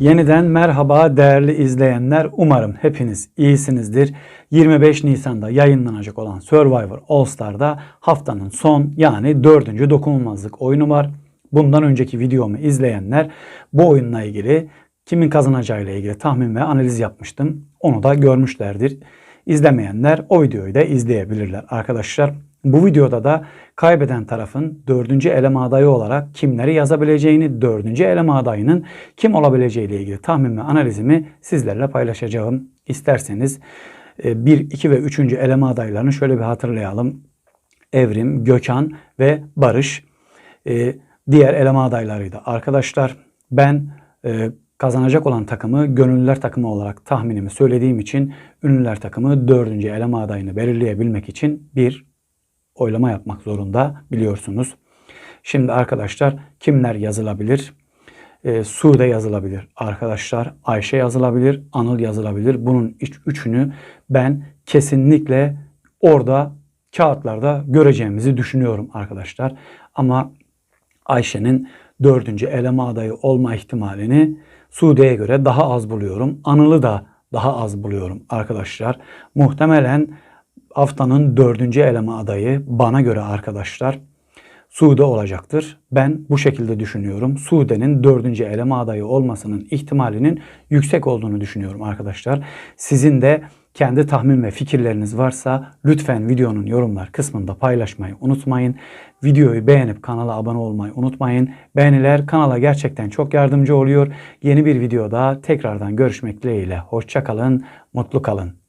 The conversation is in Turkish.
Yeniden merhaba değerli izleyenler. Umarım hepiniz iyisinizdir. 25 Nisan'da yayınlanacak olan Survivor All Star'da haftanın son yani dördüncü dokunulmazlık oyunu var. Bundan önceki videomu izleyenler bu oyunla ilgili kimin kazanacağıyla ilgili tahmin ve analiz yapmıştım. Onu da görmüşlerdir. İzlemeyenler o videoyu da izleyebilirler arkadaşlar. Bu videoda da kaybeden tarafın dördüncü eleme adayı olarak kimleri yazabileceğini, dördüncü eleme adayının kim olabileceği ile ilgili tahmin ve analizimi sizlerle paylaşacağım. İsterseniz 1, 2 ve 3. eleme adaylarını şöyle bir hatırlayalım. Evrim, Gökhan ve Barış. Ee, diğer eleme adaylarıydı. Arkadaşlar ben e, kazanacak olan takımı gönüllüler takımı olarak tahminimi söylediğim için ünlüler takımı dördüncü eleme adayını belirleyebilmek için bir oylama yapmak zorunda biliyorsunuz. Şimdi arkadaşlar kimler yazılabilir? E, Sude yazılabilir arkadaşlar. Ayşe yazılabilir. Anıl yazılabilir. Bunun üç, üçünü ben kesinlikle orada kağıtlarda göreceğimizi düşünüyorum arkadaşlar. Ama Ayşe'nin dördüncü eleme adayı olma ihtimalini Sude'ye göre daha az buluyorum. Anıl'ı da daha az buluyorum arkadaşlar. Muhtemelen haftanın dördüncü eleme adayı bana göre arkadaşlar Sude olacaktır. Ben bu şekilde düşünüyorum. Sude'nin dördüncü eleme adayı olmasının ihtimalinin yüksek olduğunu düşünüyorum arkadaşlar. Sizin de kendi tahmin ve fikirleriniz varsa lütfen videonun yorumlar kısmında paylaşmayı unutmayın. Videoyu beğenip kanala abone olmayı unutmayın. Beğeniler kanala gerçekten çok yardımcı oluyor. Yeni bir videoda tekrardan görüşmek dileğiyle. Hoşçakalın, mutlu kalın.